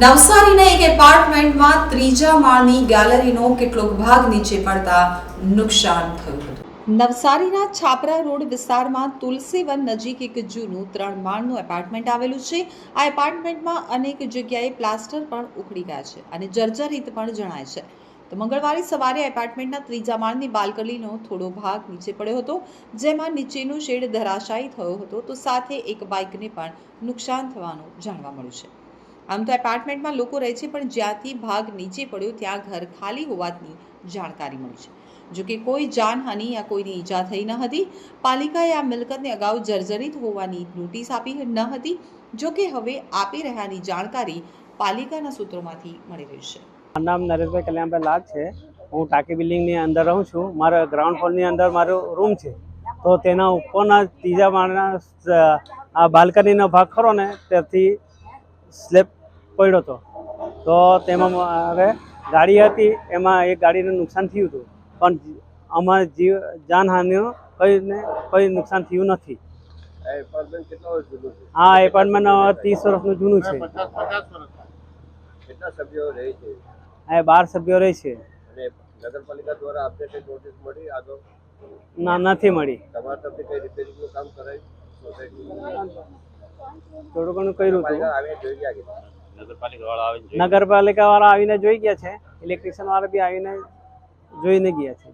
નવસારીના એક એપાર્ટમેન્ટમાં ત્રીજા માળની ગેલેરીનો કેટલોક ભાગ નીચે પડતા નુકસાન થયું નવસારીના છાપરા રોડ વિસ્તારમાં તુલસીવન નજીક એક જૂનું ત્રણ માળનું એપાર્ટમેન્ટ આવેલું છે. આ એપાર્ટમેન્ટમાં અનેક જગ્યાએ પ્લાસ્ટર પણ ઉખડી ગયા છે અને જર્જરિત પણ જણાય છે. તો મંગળવારે સવારે એપાર્ટમેન્ટના ત્રીજા માળની બાલ્કનીનો થોડો ભાગ નીચે પડ્યો હતો, જેમાં નીચેનું શેડ ધરાશાયી થયો હતો. તો સાથે એક બાઇકને પણ નુકસાન થવાનું જાણવા મળ્યું છે. આમ તો એપાર્ટમેન્ટમાં લોકો રહે છે, પણ જ્યાંથી ભાગ નીચે પડ્યો, ત્યાં ઘર ખાલી હોવાની જાણકારી મળી છે. જોકે કોઈ જાનહાનિ યા કોઈની ઈજા થઈ ન હતી, પાલિકાએ આ મિલકતને અગાઉ જર્જરિત હોવાની નોટિસ આપી ન હતી જોકે હવે આપી રહ્યાની જાણકારી પાલિકાના સૂત્રોમાંથી મળી રહી છે. મારું નામ નરેશભાઈ કલ્યાણભાઈ લાગ છે. હું ટાંકી બિલ્ડિંગની અંદર રહું છું. મારા ગ્રાઉન્ડ ફ્લોરની અંદર મારો રૂમ છે. તો તેના ઉપરના ત્રીજા માળના આ બાલ્કનીનો ભાગ ખરો ને, ત્યાંથી સ્લેબ પડ્યો હતો. તો તેમાં હવે ગાડી હતી એમાં એક ગાડીને નુકસાન થયું હતું. પણ અમારે જીવ જાનહાનિનું કંઈને કંઈ નુકસાન થયું નથી. હા એપાર્ટમેન્ટ ત્રીસ વર્ષનું જૂનું છે. કેટલા સભ્યો રહે છે? આ બાર સભ્યો રહે છે. નગરપાલિકા દ્વારા આપને નોટિસ મળી આગળ ના નથી મળી. તમારા તરફથી કઈ રિપેરિંગનું કામ કરાય? થોડું ઘણું કર્યું હતું? નગરપાલિકા વાળા આવીને જોઈ ગયા? છે. ઇલેક્ટ્રિશિયન વાળા બી આવીને જોઈને ગયા છે.